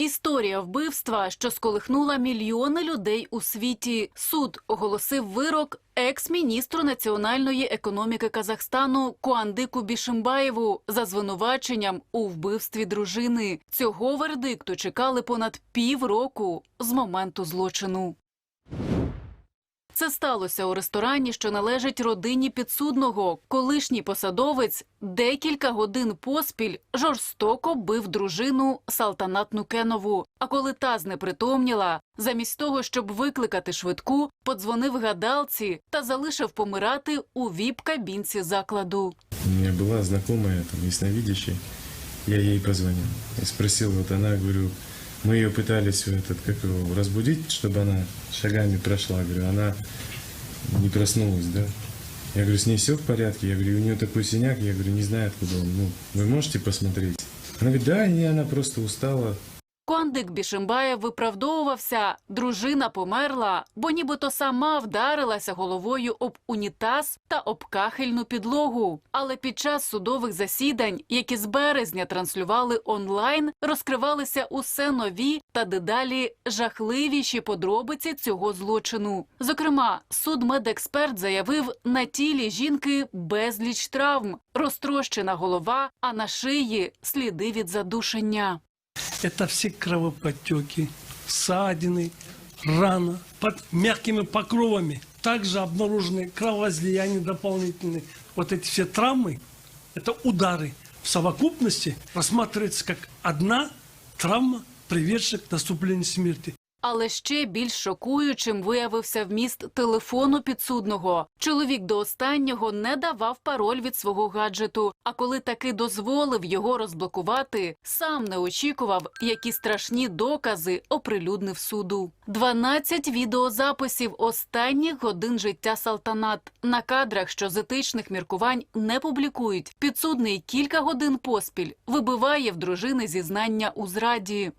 Історія вбивства, що сколихнула мільйони людей у світі. Суд оголосив вирок екс-міністру національної економіки Казахстану Куандику Бішимбаєву за звинуваченням у вбивстві дружини. Цього вердикту чекали понад півроку з моменту злочину. Це сталося у ресторані, що належить родині підсудного. Колишній посадовець декілька годин поспіль жорстоко бив дружину Салтанат Нукенову. А коли та знепритомніла, замість того, щоб викликати швидку, подзвонив гадалці та залишив помирати у віп-кабінці закладу. У меня была знакомая, там, ясновидящая. Я ей позвонил и спросил, вот она, говорю, мы ее пытались этот, как его, разбудить, чтобы она шагами прошла. Говорю, она не проснулась, да? Я говорю, с ней все в порядке? Я говорю, у нее такой синяк, я говорю, не знаю, откуда он. Ну, вы можете посмотреть? Она говорит, да, не, она просто устала. Кондик Бішимбаєв виправдовувався. Дружина померла, бо нібито сама вдарилася головою об унітаз та об кахельну підлогу. Але під час судових засідань, які з березня транслювали онлайн, розкривалися усе нові та дедалі жахливіші подробиці цього злочину. Зокрема, судмедексперт заявив, на тілі жінки безліч травм, розтрощена голова, а на шиї сліди від задушення. Это все кровоподтеки, ссадины, рана под мягкими покровами. Также обнаружены кровоизлияния дополнительные. Вот эти все травмы, это удары. В совокупности рассматривается как одна травма, приведшая к наступлению смерти. Але ще більш шокуючим виявився вміст телефону підсудного. Чоловік до останнього не давав пароль від свого гаджету. А коли таки дозволив його розблокувати, сам не очікував, які страшні докази оприлюднив суду. 12 відеозаписів останніх годин життя Салтанат. На кадрах, що з етичних міркувань не публікують. Підсудний кілька годин поспіль вибиває в дружини зізнання у зраді.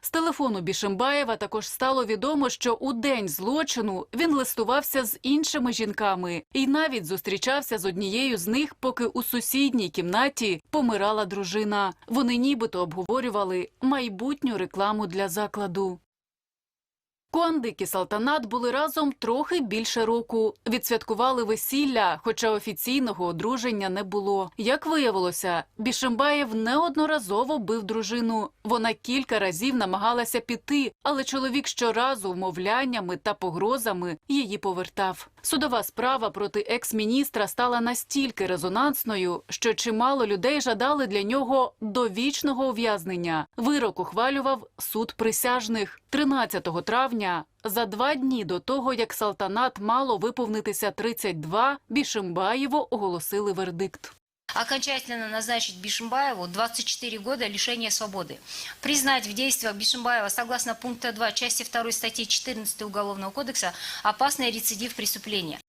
З телефону Бішимбаєва також стало відомо, що у день злочину він листувався з іншими жінками і навіть зустрічався з однією з них, поки у сусідній кімнаті помирала дружина. Вони нібито обговорювали майбутню рекламу для закладу. Кондик і Салтанат були разом трохи більше року. Відсвяткували весілля, хоча офіційного одруження не було. Як виявилося, Бішимбаєв неодноразово бив дружину. Вона кілька разів намагалася піти, але чоловік щоразу вмовляннями та погрозами її повертав. Судова справа проти екс-міністра стала настільки резонансною, що чимало людей жадали для нього довічного ув'язнення. Вирок ухвалював суд присяжних 13 травня. За два дні до того, як Салтанат мало виповнитися 32, Бішимбаєву оголосили вердикт. Окончательно назначить Бишимбаеву 24 года лишения свободы. Признать в действиях Бишимбаева согласно пункта 2 части 2 статьи 14 Уголовного кодекса опасный рецидив преступления.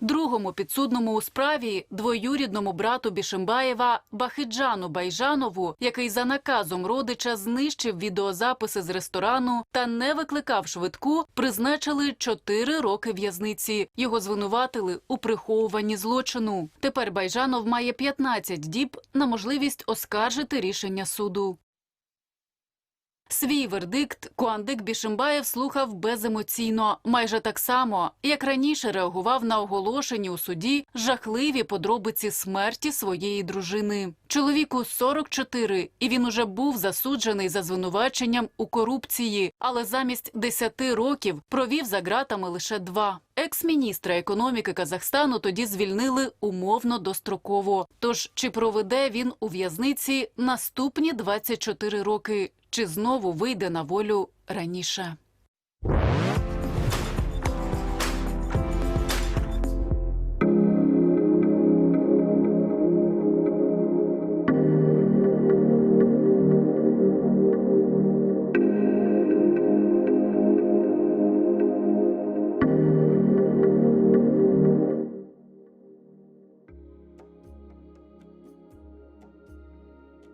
Другому підсудному у справі двоюрідному брату Бішимбаєва Бахиджану Байжанову, який за наказом родича знищив відеозаписи з ресторану та не викликав швидку, призначили 4 роки в'язниці. Його звинуватили у приховуванні злочину. Тепер Байжанов має 15 діб на можливість оскаржити рішення суду. Свій вердикт Куандик Бішимбаєв слухав беземоційно, майже так само, як раніше реагував на оголошені у суді жахливі подробиці смерті своєї дружини. Чоловіку 44, і він уже був засуджений за звинуваченням у корупції, але замість 10 років провів за ґратами лише два. Екс-міністра економіки Казахстану тоді звільнили умовно достроково. Тож чи проведе він у в'язниці наступні 24 роки? Чи знову вийде на волю раніше?